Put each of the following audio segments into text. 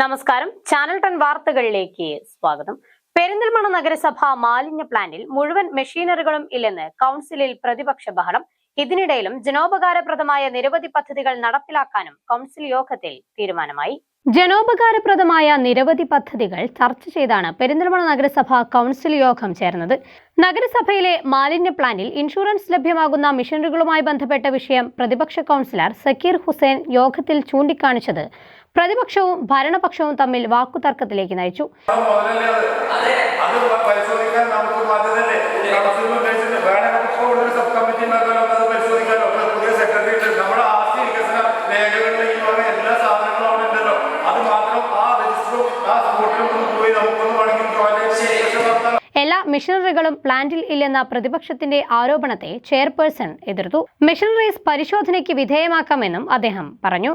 നമസ്കാരം. Channel ton വാർത്തകളിലേക്ക് സ്വാഗതം. പെരിന്തൽമണ്ണ നഗരസഭ മാലിന്യ പ്ലാന്റിൽ മുഴുവൻ മെഷീനറികളും ഇല്ലെന്ന് കൗൺസിലിൽ പ്രതിപക്ഷ ബഹളം. ഇതിനിടയിലും ജനോപകാരപ്രദമായ നിരവധി പദ്ധതികൾ നടപ്പിലാക്കാനും കൗൺസിൽ യോഗത്തിൽ തീരുമാനമായി. ജനോപകാരപ്രദമായ നിരവധി പദ്ധതികൾ ചർച്ച ചെയ്താണ് പെരിന്തൽമണ്ണ നഗരസഭ കൗൺസിൽ യോഗം ചേർന്നത്. നഗരസഭയിലെ മാലിന്യ പ്ലാനിൽ ഇൻഷുറൻസ് ലഭ്യമാകുന്ന മിഷനറികളുമായി ബന്ധപ്പെട്ട വിഷയം പ്രതിപക്ഷ കൗൺസിലർ സക്കീർ ഹുസൈൻ യോഗത്തിൽ ചൂണ്ടിക്കാണിച്ചത് പ്രതിപക്ഷവും ഭരണപക്ഷവും തമ്മിൽ വാക്കുതർക്കത്തിലേക്ക് നയിച്ചു. എല്ലാ മിഷനറികളും പ്ലാന്റിൽ ഇല്ലെന്ന പ്രതിപക്ഷത്തിന്റെ ആരോപണത്തെ ചെയർപേഴ്സൺ എതിർത്തു. മിഷനറീസ് പരിശോധനയ്ക്ക് വിധേയമാക്കാമെന്നും അദ്ദേഹം പറഞ്ഞു.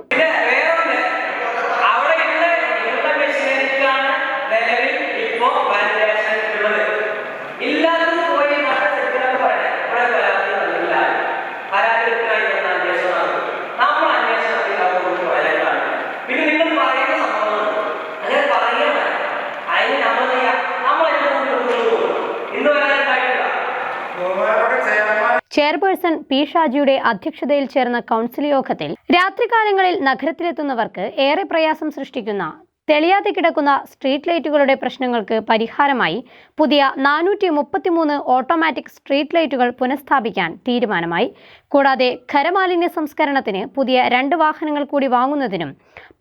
ചെയർപേഴ്സൺ പി ഷാജിയുടെ അധ്യക്ഷതയിൽ ചേർന്ന കൗൺസിൽ യോഗത്തിൽ രാത്രികാലങ്ങളിൽ നഗരത്തിലെത്തുന്നവർക്ക് ഏറെ പ്രയാസം സൃഷ്ടിക്കുന്ന തെളിയാതെ കിടക്കുന്ന സ്ട്രീറ്റ് ലൈറ്റുകളുടെ പ്രശ്നങ്ങൾക്ക് പരിഹാരമായി പുതിയ നാനൂറ്റി മുപ്പത്തിമൂന്ന് ഓട്ടോമാറ്റിക് സ്ട്രീറ്റ് ലൈറ്റുകൾ പുനഃസ്ഥാപിക്കാൻ തീരുമാനമായി. കൂടാതെ ഖരമാലിന്യ സംസ്കരണത്തിന് പുതിയ രണ്ട് വാഹനങ്ങൾ കൂടി വാങ്ങുന്നതിനും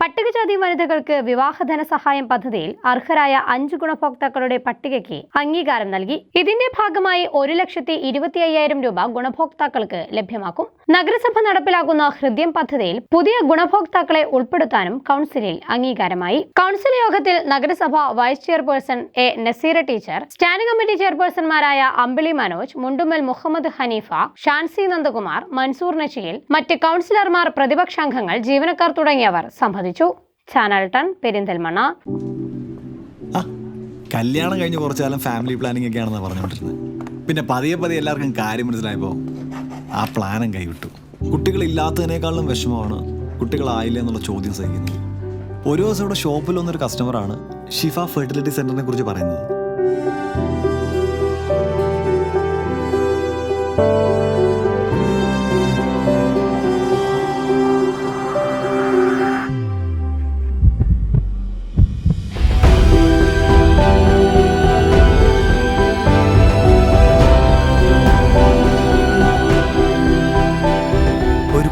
പട്ടികജാതി വനിതകൾക്ക് വിവാഹധന സഹായം പദ്ധതിയിൽ അർഹരായ അഞ്ച് ഗുണഭോക്താക്കളുടെ പട്ടികയ്ക്ക് അംഗീകാരം നൽകി. ഇതിന്റെ ഭാഗമായി ഒരു ലക്ഷത്തി ഇരുപത്തി അയ്യായിരം രൂപ ഗുണഭോക്താക്കൾക്ക് ലഭ്യമാക്കും. നഗരസഭ നടപ്പിലാക്കുന്ന ഹൃദയം പദ്ധതിയിൽ പുതിയ ഗുണഭോക്താക്കളെ ഉൾപ്പെടുത്താനും കൗൺസിലിൽ അംഗീകാരമായി. കൗൺസിൽ യോഗത്തിൽ നഗരസഭ vice chairperson A Naseera teacher standing committee ചെയർപേഴ്സൺമാരായ Ambili Manoj Mundumal Muhammad Haneefa Shancy Nandakumar Mansoor Nachiyil മറ്റ് കൗൺസിലർമാർ പ്രതിപക്ഷാംഗങ്ങൾ ജീവനക്കാർ തുടങ്ങിയവർ സംബന്ധിച്ചു. ചാനൽ ടൺ കല്യാണം കഴിഞ്ഞ് കുറച്ചു കാലം ഫാമിലി പ്ലാനിംഗ് ഒക്കെയാണെന്ന് പറഞ്ഞുകൊണ്ടിരുന്നത്. പിന്നെ പതിയെ പതിയെ എല്ലാവർക്കും കാര്യം മനസ്സിലായപ്പോൾ ആ പ്ലാനും കൈവിട്ടു. കുട്ടികളില്ലാത്തതിനേക്കാളും വിഷമമാണ് കുട്ടികളായില്ല എന്നുള്ള ചോദ്യം സഹിക്കുന്നത് ഒരു ദിവസം ഇവിടെ ഷോപ്പിൽ വന്നൊരു കസ്റ്റമറാണ് ഷിഫ ഫെർട്ടിലിറ്റി സെന്ററിനെ കുറിച്ച് പറയുന്നത്.